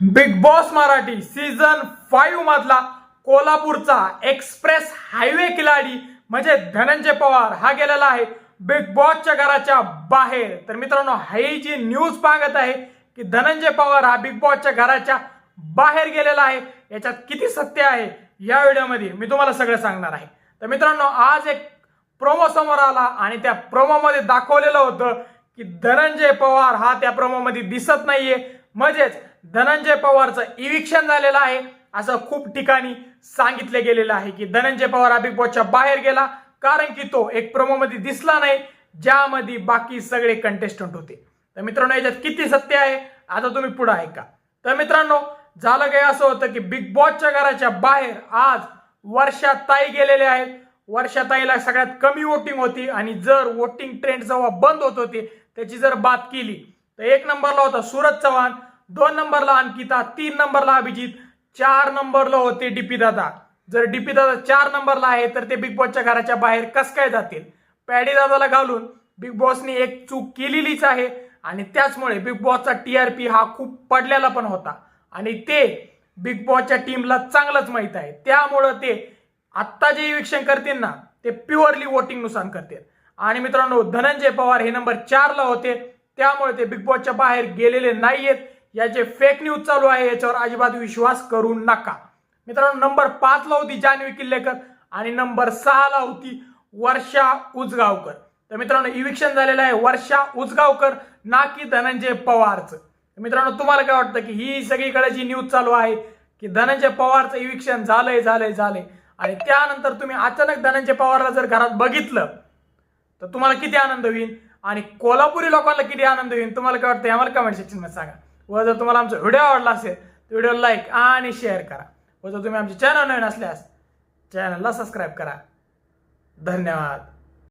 Bigg Boss Marathi season five मधला कोल्हापूरचा express highway खिलाडी म्हणजे धनंजय पवार हा गेलेला आहे बिग बॉसच्या घराच्या बाहेर. तर मित्रांनो ही जी न्यूज पाहत आहे की धनंजय पवार हा बिग बॉसच्या घराच्या बाहेर गेलेला आहे. याच्यात किती सत्य आहे या व्हिडिओमध्ये मी तुम्हाला सगळं सांगणार आहे. तर मित्रांनो आज एक प्रोमो समोर आला आणि त्या प्रोमोमध्ये दाखवलेलं होतं की धनंजय पवार हा त्या प्रोमोमध्ये दिसत नाहीये. म्हणजेच धनंजय पवारचं इविक्शन झालेलं आहे. असं खूप ठिकाणी सांगितलं गेलेलं आहे की धनंजय पवार हा बिग बॉसच्या बाहेर गेला. कारण की तो एक प्रोमोमध्ये दिसला नाही ज्यामध्ये बाकी सगळे कंटेस्टंट होते. तर मित्रांनो याच्यात किती सत्य आहे आता तुम्ही पुढे ऐका. तर मित्रांनो झालं काही असं होतं की बिग बॉसच्या घराच्या बाहेर आज वर्षा ताई गेलेले आहेत. वर्षा ताईला सगळ्यात कमी वोटिंग होती आणि जर वोटिंग ट्रेंड जेव्हा बंद होत होती त्याची जर बात केली तर एक नंबरला होता सूरज चव्हाण दोन नंबरला अंकिता तीन नंबरला अभिजित चार नंबरला होते डीपी दादा. जर डीपी दादा चार नंबरला आहे तर ते बिग बॉसच्या घराच्या बाहेर कस काय जातील? पॅडी दादाला घालून बिग बॉसने एक चूक केलेलीच आहे आणि त्याचमुळे बिग बॉसचा टीआरपी हा खूप पडलेला पण होता. आणि ते बिग बॉसच्या टीमला चांगलंच माहीत आहे. त्यामुळं ते आत्ता जे इविक्शन करतील ना ते प्युअरली वोटिंगनुसार करतील. आणि मित्रांनो धनंजय पवार हे नंबर चारला होते. त्यामुळे ते बिग बॉसच्या बाहेर गेलेले नाही आहेत या याचे फेक न्यूज चालू आहे याच्यावर अजिबात विश्वास करू नका. मित्रांनो नंबर पाचला होती जान्हवी किल्लेकर आणि नंबर सहाला होती वर्षा उजगावकर तर मित्रांनो इविक्शन झालेलं आहे वर्षा उजगावकर ना की धनंजय पवारचं. मित्रांनो तुम्हाला काय वाटतं की ही सगळीकडे जी न्यूज चालू आहे की धनंजय पवारचं इविक्शन झालंय झालंय झालंय आणि त्यानंतर तुम्ही अचानक धनंजय पवारला जर घरात बघितलं तर तुम्हाला किती आनंद होईल? आणि कोल्हापुरी लोकांना किती आनंद होईल? तुम्हाला काय वाटतं? आम्हाला कमेंट सेक्शनमध्ये सांगा. व जर तुम्हाला आमचा व्हिडिओ आवडला असेल तर व्हिडिओ लाईक आणि शेअर करा. व जर तुम्ही आमचे चॅनल नवीन असल्यास चॅनलला सबस्क्राईब करा. धन्यवाद.